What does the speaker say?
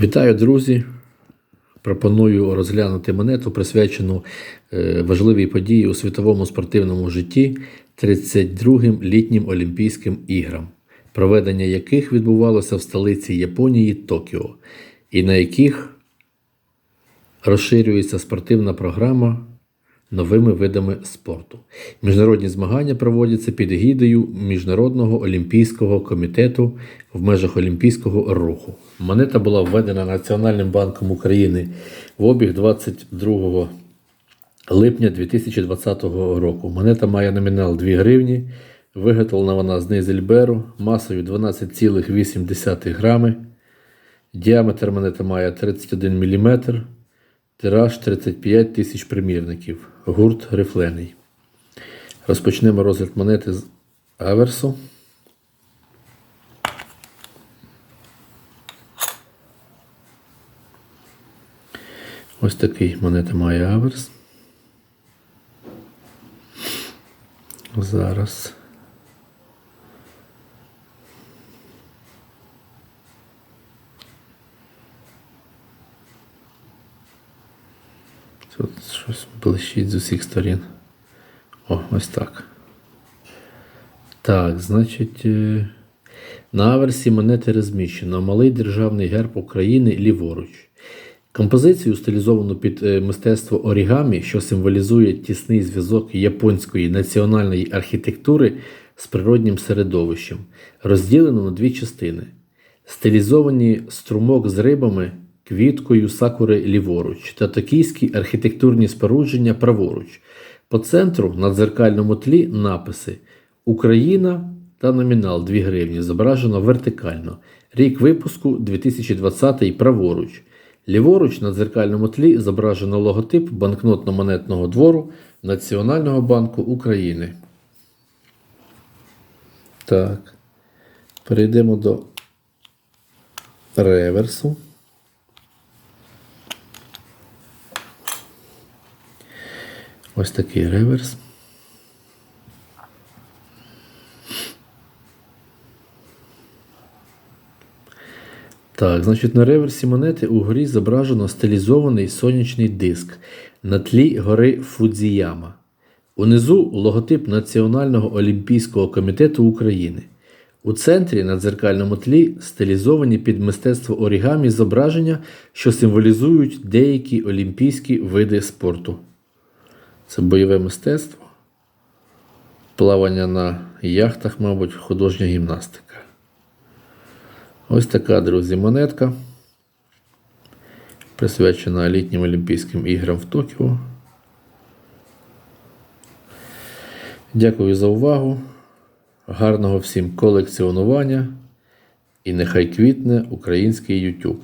Вітаю, друзі! Пропоную розглянути монету, присвячену е, важливій події у світовому спортивному житті 32-м літнім Олімпійським іграм, проведення яких відбувалося в столиці Японії Токіо, і на яких розширюється спортивна програма новими видами спорту. Міжнародні змагання проводяться під егідою Міжнародного олімпійського комітету в межах олімпійського руху. Монета була введена Національним банком України в обіг 22 липня 2020 року. Монета має номінал 2 гривні. Виготовлена вона з низельберу масою 12,8 грами. Діаметр монети має 31 мм. Тираж 35 тисяч примірників. Гурт рифлений. Розпочнемо розгляд монети з аверсу. Ось такий монета має аверс. Зараз. Тут щось блищить з усіх сторін. О, ось так. Так, значить, е, на аверсі монети розміщено малий державний герб України ліворуч. Композицію стилізовану під е, мистецтво орігамі, що символізує тісний зв'язок японської національної архітектури з природнім середовищем, розділено на дві частини. Стилізовані струмок з рибами, квіткою сакури ліворуч та токійські архітектурні спорудження праворуч. По центру на дзеркальному тлі написи Україна та номінал 2 гривні зображено вертикально. Рік випуску 2020 праворуч. Ліворуч на дзеркальному тлі зображено логотип банкнотно-монетного двору Національного банку України. Так. Перейдемо до реверсу. Ось такий реверс. Так, значить, на реверсі монети угорі зображено стилізований сонячний диск на тлі гори Фудзіяма. Унизу логотип Національного олімпійського комітету України. У центрі на дзеркальному тлі стилізовані під мистецтво орігамі зображення, що символізують деякі олімпійські види спорту. Це бойове мистецтво, плавання на яхтах, мабуть, художня гімнастика. Ось така, друзі, монетка, присвячена літнім Олімпійським іграм в Токіо. Дякую за увагу. Гарного всім колекціонування і нехай квітне український YouTube.